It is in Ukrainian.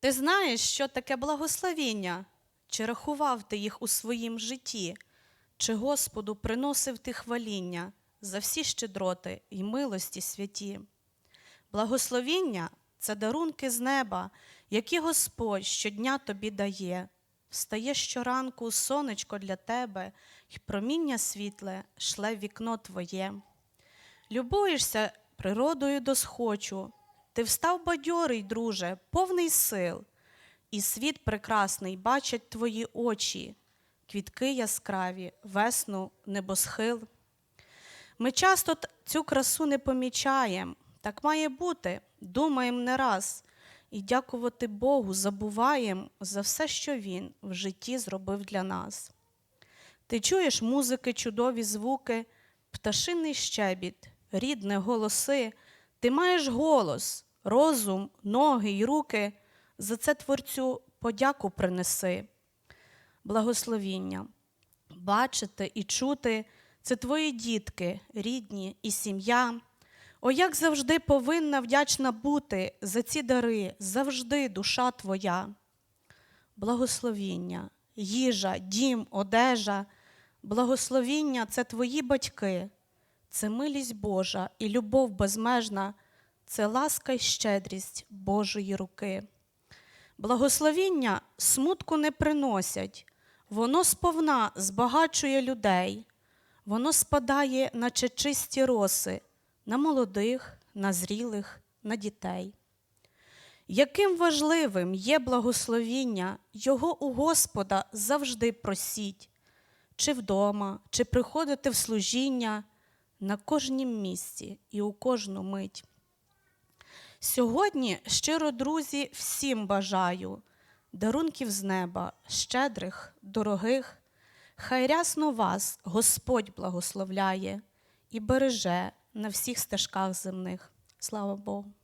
Ти знаєш, що таке благословіння? Чи рахував ти їх у своїм житті? Чи Господу приносив ти хваління за всі щедроти й милості святі? Благословіння це дарунки з неба, які Господь щодня тобі дає. Встає щоранку сонечко для тебе, й проміння світле шле вікно твоє. Любуєшся природою досхочу, ти встав бадьорий, друже, повний сил, і світ прекрасний бачать твої очі, квітки яскраві, весну, небосхил. Ми часто цю красу не помічаємо, так має бути, думаємо не раз, і дякувати Богу забуваємо за все, що Він в житті зробив для нас. Ти чуєш музики, чудові звуки, пташиний щебіт, рідне голоси. Ти маєш голос, розум, ноги й руки. За це Творцю подяку принеси. Благословіння. Бачити і чути це твої дітки, рідні і сім'я. О, як завжди повинна вдячна бути за ці дари, завжди душа твоя благословіння, їжа, дім, одежа, благословіння це твої батьки, це милість Божа і любов безмежна, це ласка й щедрість Божої руки. Благословіння смутку не приносять, воно сповна збагачує людей, воно спадає, наче чисті роси, на молодих, на зрілих, на дітей. Яким важливим є благословіння, його у Господа завжди просіть, чи вдома, чи приходити в служіння на кожнім місці і у кожну мить. Сьогодні, щиро, друзі, всім бажаю дарунків з неба, щедрих, дорогих. Хай рясно вас Господь благословляє і береже на всіх стежках земних. Слава Богу!